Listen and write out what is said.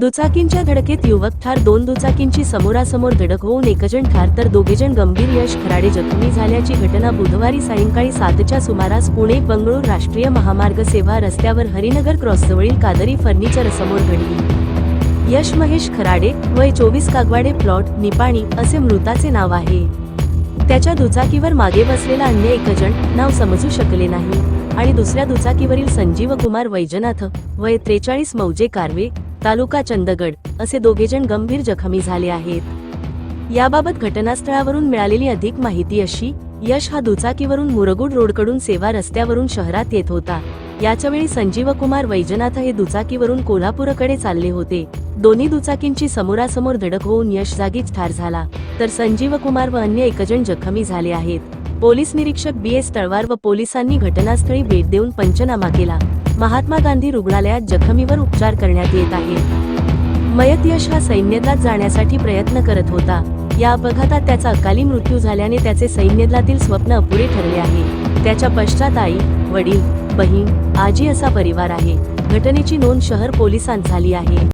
दुचाकींच्या धडकेत युवक ठार दोन दुचाकींची समोरासमोर धडक होऊन एकजण ठार तर दोघेजण गंभीर यश खराडे जखमी झाल्याची घटना बुधवारी सायंकाळी सातच्या सुमारास पुणे बंगळूर राष्ट्रीय महामार्ग सेवा रस्त्यावर हरिनगर क्रॉसजवळील कादरी फर्निचर समोर घडली. यश महेश खराडे वय चोवीस कागवाडे प्लॉट निपाणी असे मृताचे नाव आहे. त्याच्या दुचाकीवर मागे बसलेला अन्य एकजण नाव समजू शकले नाही. आणि दुसऱ्या दुचाकीवरील संजीव कुमार वैजनाथ वय त्रेचाळीस मौजे कारवे तालुका चंदगड असे दोघेजण गंभीर जखमी झाले आहेत. याबाबत घटनास्थळावरून मिळालेली अधिक माहिती अशी यश हा दुचाकीवरून मुरगुड रोडकडून सेवा रस्त्यावरून शहरात येत होता. याच्यावेळी संजीव कुमार वैजनाथ हे दुचाकीवरून कोल्हापूरकडे चालले होते. दोन्ही दुचाकींची समोरासमोर धडक होऊन यश जागीच ठार झाला. तर संजीव कुमार व अन्य एकजण जखमी झाले आहेत. पोलीस निरीक्षक बी एस तळवार व पोलिसांनी घटनास्थळी भेट देऊन पंचनामा केला. महात्मा गांधी रुग्णालयात जखमीवर उपचार करण्यात येत आहे. मयत यश हा सैन्यदलात जाण्यासाठी प्रयत्न करत होता. या अपघातात त्याचा अकाली मृत्यू झाल्याने त्याचे सैन्यदलातील स्वप्न अपुरे ठरले आहे. त्याच्या पश्चात आई वडील बहीण आजी असा परिवार आहे. घटनेची नोंद शहर पोलिसांत झाली आहे.